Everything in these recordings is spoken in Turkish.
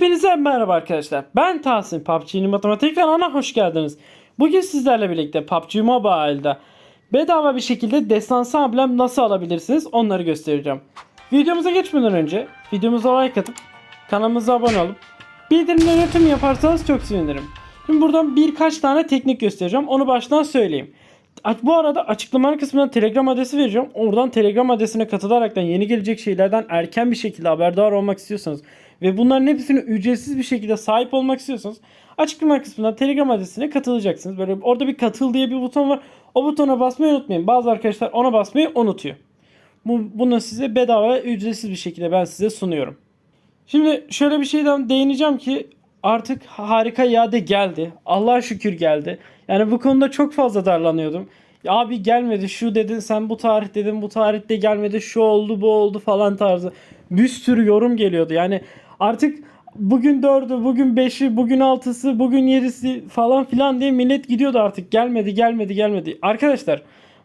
Hepinize merhaba arkadaşlar. Ben Tahsin. PUBG'nin matematik kanalına hoş geldiniz. Bugün sizlerle birlikte PUBG Mobile'da bedava bir şekilde destansı amblem nasıl alabilirsiniz onları göstereceğim. Videomuza geçmeden önce videomuza like atıp kanalımıza abone olup bildirimleri tüm yaparsanız çok sevinirim. Şimdi buradan birkaç tane teknik göstereceğim. Onu baştan söyleyeyim. Bu arada açıklama kısmına Telegram adresi vereceğim. Oradan Telegram adresine katılaraktan yeni gelecek şeylerden erken bir şekilde haberdar olmak istiyorsanız ve bunların hepsine ücretsiz bir şekilde sahip olmak istiyorsanız açıklama kısmından Telegram adresine katılacaksınız. Böyle orada bir katıl diye bir buton var. O butona basmayı unutmayın. Bazı arkadaşlar ona basmayı unutuyor. Bu, bunu size bedava ve ücretsiz bir şekilde ben size sunuyorum. Şimdi şöyle bir şeyden değineceğim ki artık harika iade geldi. Allah'a şükür geldi. Yani bu konuda çok fazla darlanıyordum. Ya abi gelmedi şu dedin sen bu tarih dedin bu tarihte gelmedi şu oldu bu oldu falan tarzı. Bir sürü yorum geliyordu. Yani artık bugün dördü, bugün beşi, bugün altısı, bugün yedisi falan filan diye millet gidiyordu artık. Gelmedi, gelmedi, gelmedi. Arkadaşlar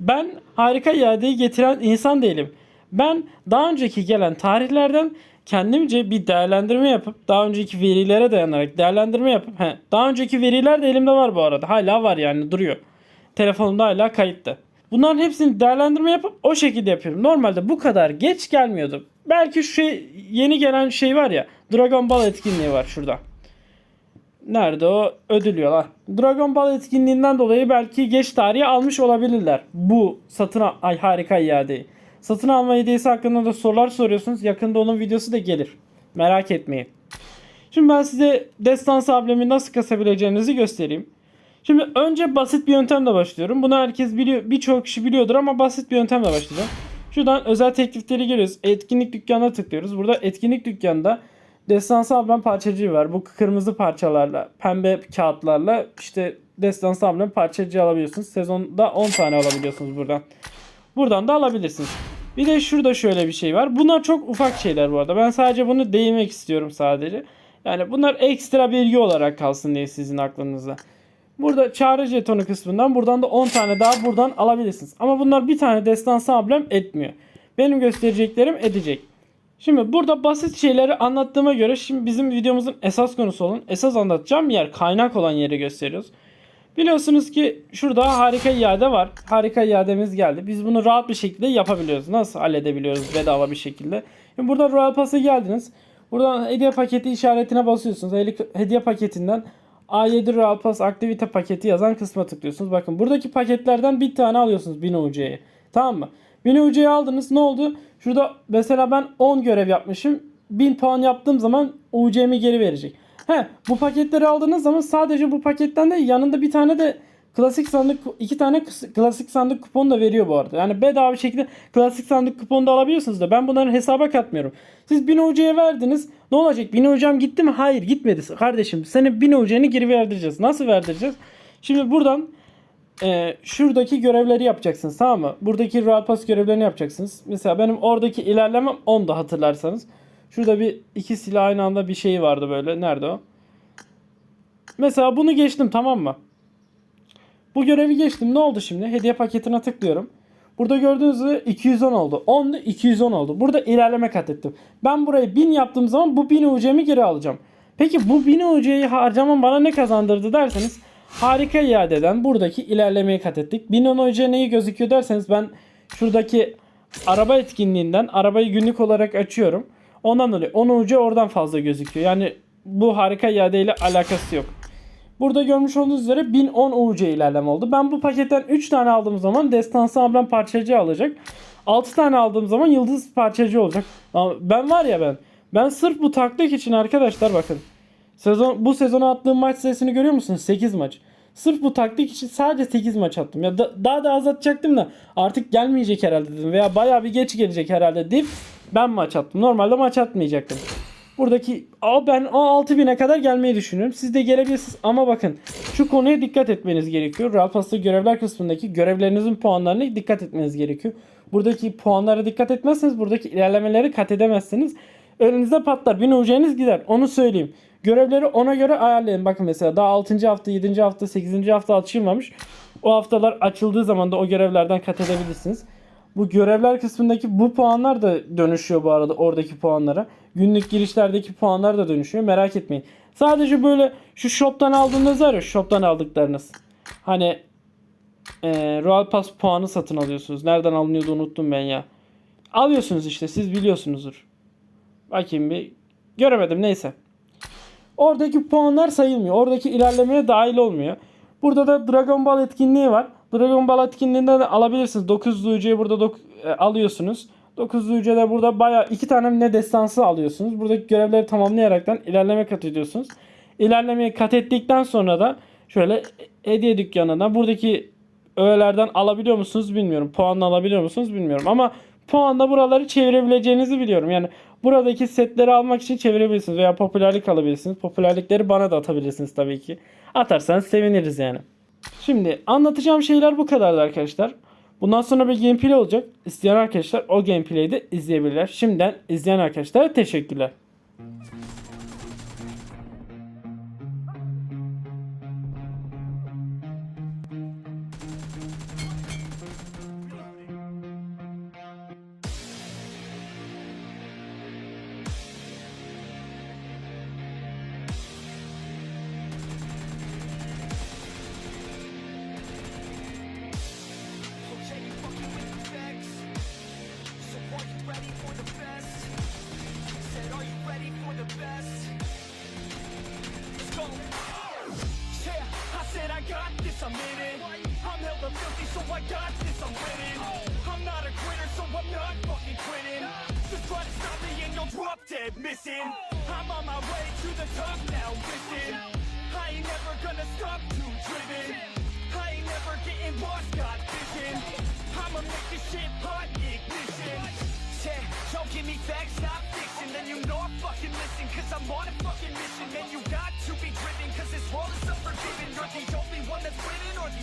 ben harika iadeyi getiren insan değilim. Ben daha önceki gelen tarihlerden kendimce bir değerlendirme yapıp daha önceki verilere dayanarak değerlendirme yapıp he, daha önceki veriler de elimde var bu arada. Hala var yani duruyor. Telefonumda hala kayıtlı. Bunların hepsini değerlendirme yapıp o şekilde yapıyorum. Normalde bu kadar geç gelmiyordu. Belki şu şey, yeni gelen şey var ya. Dragon Ball etkinliği var şurada. Nerede o? Ödülüyorlar. Dragon Ball etkinliğinden dolayı belki geç tarihi almış olabilirler. Bu satın al- ay harika iadeyi. Satın alma hediyesi hakkında da sorular soruyorsunuz. Yakında onun videosu da gelir. Merak etmeyin. Şimdi ben size destansı ablemi nasıl kasabileceğinizi göstereyim. Şimdi önce basit bir yöntemle başlıyorum. Bunu herkes biliyor, birçok kişi biliyordur ama basit bir yöntemle başlayacağım. Şuradan özel teklifleri geliyoruz. Etkinlik dükkanına tıklıyoruz. Burada etkinlik dükkanında destansı ablem parçacığı var. Bu kırmızı parçalarla, pembe kağıtlarla işte destansı ablem parçacığı alabiliyorsunuz. Sezonda 10 tane alabiliyorsunuz buradan. Buradan da alabilirsiniz. Bir de şurada şöyle bir şey var. Bunlar çok ufak şeyler bu arada. Ben sadece bunu değinmek istiyorum sadece. Yani bunlar ekstra bilgi olarak kalsın diye sizin aklınızda. Burada çağrı jetonu kısmından buradan da 10 tane daha buradan alabilirsiniz. Ama bunlar bir tane destansı ablem etmiyor. Benim göstereceklerim edecek. Şimdi burada basit şeyleri anlattığıma göre şimdi bizim videomuzun esas konusu olan, esas anlatacağım yer, kaynak olan yeri gösteriyoruz. Biliyorsunuz ki şurada harika iade var. Harika iademiz geldi. Biz bunu rahat bir şekilde yapabiliyoruz. Nasıl halledebiliyoruz bedava bir şekilde? Şimdi burada Royal Pass'a geldiniz. Buradan hediye paketi işaretine basıyorsunuz. Hedi- Hediye paketinden A7 Royal Pass aktivite paketi yazan kısma tıklıyorsunuz. Bakın buradaki paketlerden bir tane alıyorsunuz 1000 UC'ye. Tamam mı? 1000 UC'yi aldınız. Ne oldu? Şurada mesela ben 10 görev yapmışım. 1000 puan yaptığım zaman UC'mi geri verecek. He, bu paketleri aldığınız zaman sadece bu paketten de yanında bir tane de klasik sandık iki tane klasik sandık kuponu da veriyor bu arada. Yani bedava bir şekilde klasik sandık kuponu da alabiliyorsunuz da ben bunları hesaba katmıyorum. Siz 1000 UC'ye verdiniz. Ne olacak? 1000 UC'm gitti mi? Hayır gitmedi. Kardeşim senin 1000 UC'ni geri verdireceğiz. Nasıl verdireceğiz? Şimdi buradan e, şuradaki görevleri yapacaksınız tamam mı? Buradaki Royal Pass görevlerini yapacaksınız. Mesela benim oradaki ilerlemem 10 da hatırlarsanız. Şurada bir iki silah aynı anda bir şey vardı böyle. Nerede o? Mesela bunu geçtim tamam mı? Bu görevi geçtim. Ne oldu şimdi? Hediye paketine tıklıyorum. Burada gördüğünüz gibi 210 oldu. 10 210 oldu. Burada ilerleme kat ettim. Ben burayı 1000 yaptığım zaman bu 1000 UC'mi geri alacağım. Peki bu 1000 UC'yi harcamam bana ne kazandırdı derseniz harika iadeden buradaki ilerlemeyi kat ettik. 1000 UC neyi gözüküyor derseniz ben şuradaki araba etkinliğinden arabayı günlük olarak açıyorum. Ondan dolayı 10 UC oradan fazla gözüküyor. Yani bu harika iade ile alakası yok. Burada görmüş olduğunuz üzere 1010 UC ilerleme oldu. Ben bu paketten 3 tane aldığım zaman destansı amblem parçacı alacak. 6 tane aldığım zaman yıldız parçacı olacak. Ben var ya ben. Ben sırf bu taktik için arkadaşlar bakın. Sezon bu sezona attığım maç sayısını görüyor musunuz? 8 maç. Sırf bu taktik için sadece 8 maç attım. Ya da, daha da az atacaktım da artık gelmeyecek herhalde dedim veya bayağı bir geç gelecek herhalde deyip ben maç attım. Normalde maç atmayacaktım. Buradaki o ben o 6000'e kadar gelmeyi düşünüyorum. Siz de gelebilirsiniz ama bakın şu konuya dikkat etmeniz gerekiyor. Royal Pass'ta görevler kısmındaki görevlerinizin puanlarına dikkat etmeniz gerekiyor. Buradaki puanlara dikkat etmezseniz buradaki ilerlemeleri kat edemezsiniz. Önünüzde patlar. Bir ucağınız gider. Onu söyleyeyim. Görevleri ona göre ayarlayın. Bakın mesela daha 6. hafta, 7. hafta, 8. hafta açılmamış. O haftalar açıldığı zaman da o görevlerden kat edebilirsiniz. Bu görevler kısmındaki bu puanlar da dönüşüyor bu arada oradaki puanlara. günlük girişlerdeki puanlar da dönüşüyor. Merak etmeyin. Sadece böyle şu shop'tan aldığınız var ya shop'tan aldıklarınız. Hani eee Royal Pass puanı satın alıyorsunuz. Nereden alınıyordu unuttum ben ya. Alıyorsunuz işte siz biliyorsunuzdur. Bakayım bir. Göremedim neyse. Oradaki puanlar sayılmıyor. Oradaki ilerlemeye dahil olmuyor. Burada da Dragon Ball etkinliği var. Dragon Ball etkinliğinde de alabilirsiniz. 900 UC'yi burada dok- e, alıyorsunuz. 900 UC'de burada bayağı iki tane ne destansı alıyorsunuz. Buradaki görevleri tamamlayaraktan ilerleme kat ediyorsunuz. İlerlemeyi kat ettikten sonra da şöyle hediye dükkanına buradaki öğelerden alabiliyor musunuz bilmiyorum. Puanla alabiliyor musunuz bilmiyorum. Ama puanla buraları çevirebileceğinizi biliyorum. Yani buradaki setleri almak için çevirebilirsiniz veya popülerlik alabilirsiniz. Popülerlikleri bana da atabilirsiniz tabii ki. Atarsanız seviniriz yani. Şimdi anlatacağım şeyler bu kadardı arkadaşlar. Bundan sonra bir gameplay olacak. İsteyen arkadaşlar o gameplay'i de izleyebilirler. Şimdiden izleyen arkadaşlara teşekkürler. I'm in it. I'm hella filthy, so I got this, I'm winning. I'm not a quitter, so I'm not fucking quitting. Just try to stop me and you'll drop dead missing. I'm on my way to the top now, listen. I ain't never gonna stop too driven. I ain't never getting lost, got vision. I'ma make this shit hot. Don't give me facts, not fiction. Then you know I fucking listen, cause I'm on a fucking mission. Man, you got to be driven, cause this world is unforgiving. You're the only one that's winning, or the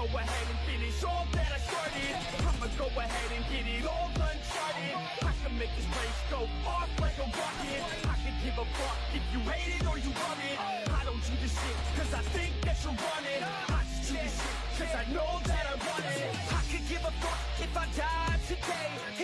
go ahead and finish all that I started. I'ma go ahead and get it all uncharted. I can make this race go off like a rocket. I can give a fuck if you hate it or you love it. I don't do this shit cause I think that you're running. I just do this shit cause I know that I want it. I could give a fuck if I die today.